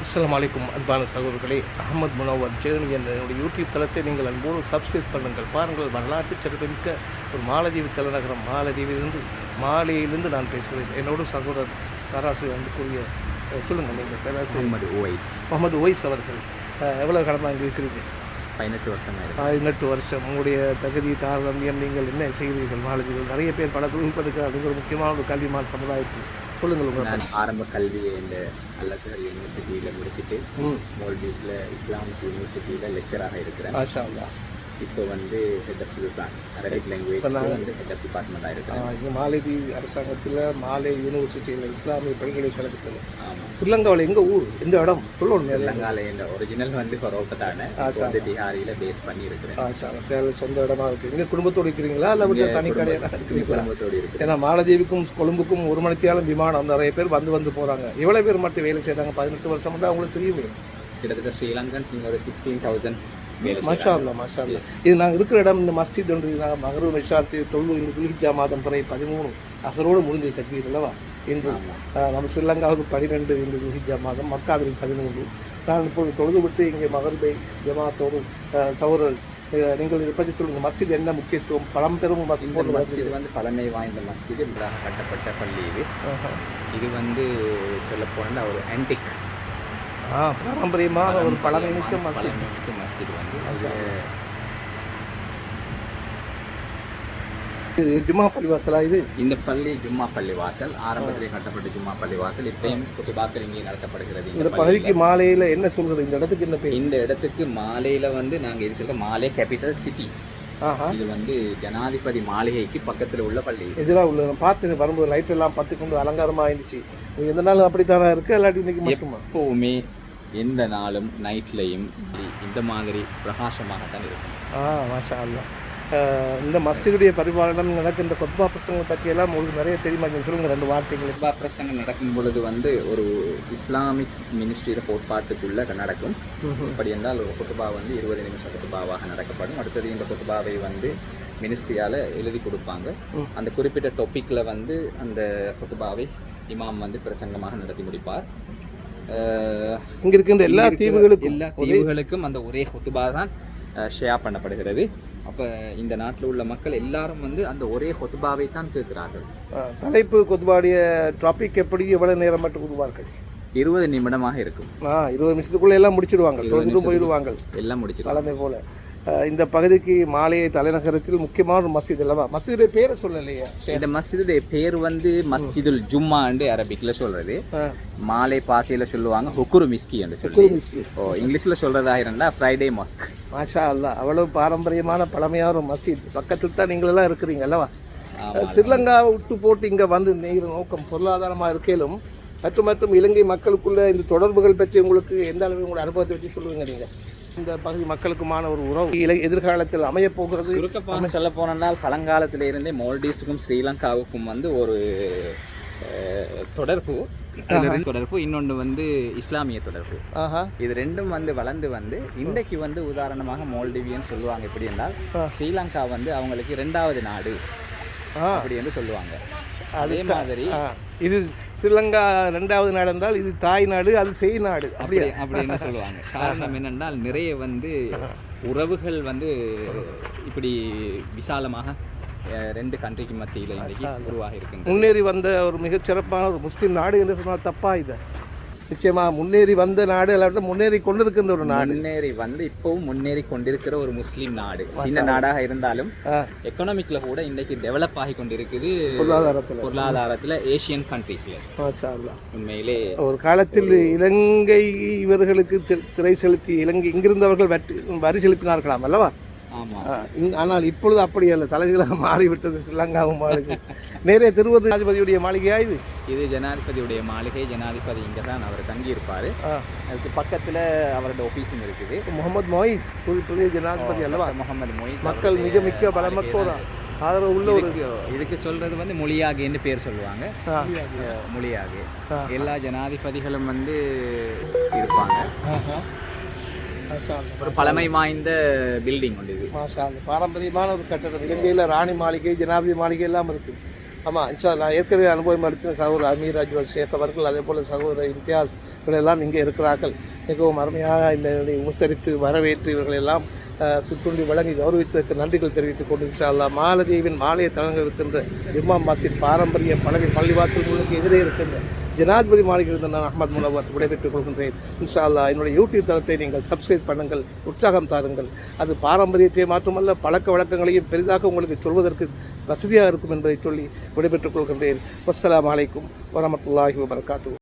அஸ்ஸலாமு அலைக்கும் அன்பான சகோதரர்களே அகமது முனவர் ஜேர்னி என்ற என்னுடைய யூடியூப் தளத்தை நீங்கள் அன்போடு சப்ஸ்கிரைப் பண்ணுங்கள். பாருங்கள் வரலாற்று சிறப்புமிக்க ஒரு மாலத்தீவு தலைநகரம் மாலத்தீவிலிருந்து மாலையிலிருந்து நான் பேசுகிறேன். என்னோட சகோதரர் பேராசிரியர் வந்து கூறிய சொல்லுங்கள் நீங்கள் பேராசிரியர். முகமது ஓவைஸ். முகமது ஒய்ஸ் அவர்கள் அஹ், எவ்வளவு காலமாக இங்கே இருக்கிறீங்க பதினெட்டு வருஷமாக பதினெட்டு வருஷம். உங்களுடைய தகுதி தாரதமியம் நீங்கள் என்ன செய்கிறீர்கள்? மாலத்தீவில் நிறைய பேர் பல தொழில்நுட்பத்துக்கு அப்படிங்கிற முக்கியமான ஒரு கல்விமான் சமுதாயத்தில். சொல்லுங்கள் உங்கள் ஆரம்ப கல்வியை இந்த அல்லசர் யூனிவர்சிட்டியில் முடிச்சுட்டு மோல்டீஸில் இஸ்லாமிக் யூனிவர்சிட்டியில் லெக்சராக இருக்கிறேன். அல்லாஹ். இப்போ வந்து head of plan Arabic language வந்து ஹெட் ஆஃப் டிபார்ட்மெண்ட்டாக மாலைதீவு அரசாங்கத்தில் மாலை யூனிவர்சிட்டியில் இஸ்லாமிய பல்கலைக்கழகத்தில். ஆமாம் ஸ்ரீலங்காவில் எங்கே ஊர்? எந்த இடம்? சொல்லணும் ஸ்ரீலங்காவில் இந்த ஒரிஜினல் வந்து பரோப்பத்தான இப்போ வந்து பிஹாரியில் பேஸ் பண்ணி இருக்கிறேன் சொந்த இடமா இருக்குது இங்கே குடும்பத்தோடு இருக்கிறீங்களா? இல்லை வீட்டில் தனி கடையாக இருக்கிறீங்களா குடும்பத்தோடு இருக்கிறேன். ஏன்னா மாலதீவுக்கும் கொழும்புக்கும் ஒரு மணித்தியாலும் விமானம். நிறைய பேர் வந்து வந்து போகிறாங்க எவ்வளோ பேர் மட்டும் வேலை செய்கிறாங்க பதினெட்டு வருஷம் மட்டும் அவங்களுக்கு தெரியுமே. கிட்டத்தட்ட ஸ்ரீலங்கன்ஸ் ஒரு சிக்ஸ்டீன் தௌசண்ட் மஷா. அல்லா மஷா அல்லா இது நாங்கள் இருக்கிற இடம் இந்த மஸ்ஜித் ஒன்று நாங்கள் மகரு மெஷாத்து தொழு இந்த துல்ஹிஜா மாதம் பிறை பதிமூணு அசரோடு முடிஞ்ச தக்வீர் அல்லவா? இன்று நம்ம ஸ்ரீலங்காவுக்கு பன்னிரெண்டு இந்த துல்ஹிஜா மாதம் மக்காவில் பதிமூன்று. நான் இப்போது தொழுது விட்டு இங்கே மகர்பை ஜமாத்தோடு சௌரர் நீங்கள் இதை பற்றி சொல்லுங்கள். மஸ்ஜித் என்ன முக்கியத்துவம்? பழம்பெரும் மஸ்ஜித் மஸ்ஜித். வந்து பழமை வாய்ந்த மஸ்ஜித் இன்றாக கட்டப்பட்ட பள்ளி இது. இது வந்து சொல்ல போனால் ஒரு ஆன்டிக் பாரம்பரியமான ஒரு பழமைமிக்க மஸ்ஜித். மஸ்ஜித் வந்து அது இது ஜுமா பள்ளிவாசலா இது? இந்த பள்ளி ஜும்மா பள்ளி வாசல் ஆரம்பத்திலே கட்டப்பட்ட ஜும்மா பள்ளி வாசல் இப்பயும் குத்துபாக்கள் இங்கே நடத்தப்படுகிறது இந்த. பகுதிக்கு மாலையில் என்ன சொல்கிறது இந்த இடத்துக்கு என்ன பேர்? இந்த இடத்துக்கு மாலையில வந்து நாங்க இது சொல்ற மாலே கேபிட்டல் சிட்டி ஆஹா. இது வந்து ஜனாதிபதி மாளிகைக்கு பக்கத்துல உள்ள பள்ளி. எதிராக உள்ள? பார்த்து வரும்போது லைட் எல்லாம் பத்து கொண்டு அலங்காரமாக இருந்துச்சு எந்த நாளும் அப்படித்தானே இருக்கு? இல்லாட்டி இன்னைக்கு மட்டுமா? எப்பவுமே எந்த நாளும் நைட்லையும் இந்த மாதிரி பிரகாசமாகத்தான் இருக்கும். ஆ மாஷா அல்லா இந்த மஸ்ஜிதுடைய பரிபாலனம் நடக்கின்ற கொத்பா பிரச்சனை பற்றியெல்லாம் உங்களுக்கு நிறைய தெரியுமா? நீங்கள் சொல்லுங்கள் ரெண்டு வார்த்தைகள் குத்பா பிரசங்கம் நடக்கும் பொழுது வந்து ஒரு இஸ்லாமிக் மினிஸ்ட்ரியில கோட்பாட்டுக்குள்ள நடக்கும். அப்படி என்றால் ஒரு குத்துபா வந்து இருபது நிமிஷம் குத்துபாவாக நடக்கப்படும். அடுத்தது இந்த குத்துபாவை வந்து மினிஸ்ட்ரியால் எழுதி கொடுப்பாங்க. அந்த குறிப்பிட்ட டொப்பிக்கில் வந்து அந்த குத்துபாவை இமாம் வந்து பிரசங்கமாக நடத்தி முடிப்பார். இங்கே இருக்கின்ற எல்லா தீவுகளுக்கும் எல்லா தீவுகளுக்கும் அந்த ஒரே குத்துபா தான் ஷேர் பண்ணப்படுகிறது. அப்போ இந்த நாட்டில் உள்ள மக்கள் எல்லாரும் வந்து அந்த ஒரே ஹொத்துபாவை தான் கேட்கிறார்கள் தலைப்பு கொத்பாடைய டாபிக் எப்படி எவ்வளவு நேரம் மட்டும் கொடுப்பார்கள் இருபது நிமிடமாக இருக்கும். ஆ இருபது நிமிஷத்துக்குள்ள எல்லாம் முடிச்சிடுவாங்க தொடர்ந்து போயிடுவாங்க. எல்லாம் முடிச்சிடலாம் பழமை போல. இந்த பகுதிக்கு மாலையை தலைநகரத்தில் முக்கியமான ஒரு மஸ்ஜித் அல்லவா மஸ்ஜிதுடைய பேரை சொல்லலையா. இந்த மஸ்ஜிதுடைய பேர் வந்து மஸ்ஜிதுல் ஜும்மான்னு அரபிக்ல சொல்றது. மாலை பாசையில சொல்லுவாங்க ஹுக்குரு மிஸ்கி என்று சொல்லி. ஓ இங்கிலீஷ்ல சொல்றதா இருந்தா ஃப்ரைடே மாஸ்க் மாஷா அல்லா அவ்வளவு பாரம்பரியமான பழமையான ஒரு மஸ்ஜித். பக்கத்தில் தான் நீங்களெல்லாம் இருக்கிறீங்க அல்லவா. ஸ்ரீலங்காவை விட்டு போட்டு இங்கே வந்து நெய்கிற நோக்கம் பொருளாதாரமாக இருக்கையிலும் மற்றும் மற்றும் இலங்கை மக்களுக்குள்ள இந்த தொடர்புகள் பற்றி உங்களுக்கு எந்த அளவு உங்களோட அனுபவத்தை வச்சு சொல்லுவீங்க நீங்கள் இந்த பகுதி மக்களுக்குமான ஒரு உறவு. இலை எதிர்காலத்தில் அமையப் போகிறது. சுருக்கப்பான சொல்ல போனால் பழங்காலத்தில இருந்தே மால்டீவ்ஸுக்கும் ஸ்ரீலங்காவுக்கும் வந்து ஒரு தொடர்பு. தொடர்பு இன்னொன்று வந்து இஸ்லாமிய தொடர்பு. இது ரெண்டும் வந்து வளர்ந்து வந்து இன்றைக்கு வந்து உதாரணமாக மால்டிவியன் சொல்லுவாங்க எப்படி என்றால். ஸ்ரீலங்கா வந்து அவங்களுக்கு ரெண்டாவது நாடு அப்படி என்று சொல்லுவாங்க. அதே மாதிரி இது ஸ்ரீலங்கா ரெண்டாவது நாடு என்றால் இது தாய் நாடு அது செய் நாடு. அப்படி அப்படியா? அப்படின்னு சொல்லுவாங்க. காரணம் என்னென்றால் நிறைய வந்து உறவுகள் வந்து இப்படி விசாலமாக ரெண்டு கண்ட்ரிக்கு மத்தியில் இன்றைக்கு உருவாகி இருக்கின்றது முன்னேறி வந்த ஒரு மிகச் சிறப்பான ஒரு முஸ்லீம் நாடு என்று சொன்னால் தப்பா இது? நிச்சயமா முன்னேறி வந்த நாடு அல்லாட்ட முன்னேறி கொண்டிருக்கின்ற ஒரு நாடு. முன்னேறி வந்து இப்பவும் முன்னேறி கொண்டிருக்கிற ஒரு முஸ்லீம் நாடு. சின்ன நாடாக இருந்தாலும் எக்கனாமிக்ல கூட இன்னைக்கு டெவலப் ஆகி கொண்டிருக்குது பொருளாதாரத்தில். பொருளாதாரத்தில் ஏசியன் கண்ட்ரீஸ்ல. உண்மையிலே ஒரு காலத்தில் இலங்கை இவர்களுக்கு திரை செலுத்தி இலங்கை இங்கிருந்தவர்கள் வரி செலுத்தினார்களாம் அல்லவா? ஆனால் இப்பொழுது அப்படி அல்ல. தலைகளாக மாறிவிட்டது ஸ்ரீலங்காவும் மாளிகை நேரே திருவது ஜனாதிபதியுடைய மாளிகையா இது? இது ஜனாதிபதியுடைய மாளிகை. ஜனாதிபதி இங்கே தான் அவர் தங்கியிருப்பார். அதுக்கு பக்கத்தில் அவரோட ஆஃபீஸும் இருக்குது. முகமது மொய்ஸ் புது புதிய ஜனாதிபதி அல்லவா? முகமது மொய்ஸ் மக்கள் மிக மிக்க பலமக்கோட ஆதரவு உள்ள ஒரு இதுக்கு சொல்றது வந்து மொழியாகேன்னு பேர் சொல்லுவாங்க. மொழியாகே. எல்லா ஜனாதிபதிகளும் வந்து இருப்பாங்க. ஒரு பழமை வாய்ந்த பில்டிங் ஒன்று இது. பாரம்பரியமான ஒரு கட்டடம். இலங்கையில் ராணி மாளிகை ஜனாதிபதி மாளிகை எல்லாம் இருக்கு. ஆமாம் இன்ஷா நான் ஏற்கனவே அனுபவம் அளித்த சகோதரர் அமீர் அஜ்வல் ஷேக் அவர்கள் அதே போல் சகோதரர் இம்தியாஸ் இவர்கள் எல்லாம் இங்கே இருக்கிறார்கள். மிகவும் அருமையாக இந்த உபசரித்து வரவேற்று இவர்கள் எல்லாம் அஹ், சுற்றுண்டி வழங்கி கௌரவித்ததற்கு நன்றிகள் தெரிவித்துக் கொண்டு இன்ஷா அல்லாஹ் மாலதீவின் மாலைய தலங்கள் இருக்கின்ற இமாம் மாசின் பாரம்பரிய பழனி பள்ளிவாசல்களுக்கு எதிரே இருக்கின்ற ஜனாதிபதி மாளிகையிலிருந்து நான் அஹமத் முனவர் விடைபெற்றுக் கொள்கின்றேன். இன்ஷா அல்லாஹ் என்னுடைய யூடியூப் தளத்தை நீங்கள் சப்ஸ்கிரைப் பண்ணுங்கள் உற்சாகம் தாருங்கள். அது பாரம்பரியத்தை மாற்றமல்ல பழக்க வழக்கங்களையும் பெரிதாக உங்களுக்கு சொல்வதற்கு வசதியாக இருக்கும் என்பதை சொல்லி விடைபெற்றுக் கொள்கின்றேன். வஸ்ஸலாமு அலைக்கும் வரமத்துல்லாஹி வபர்காத்து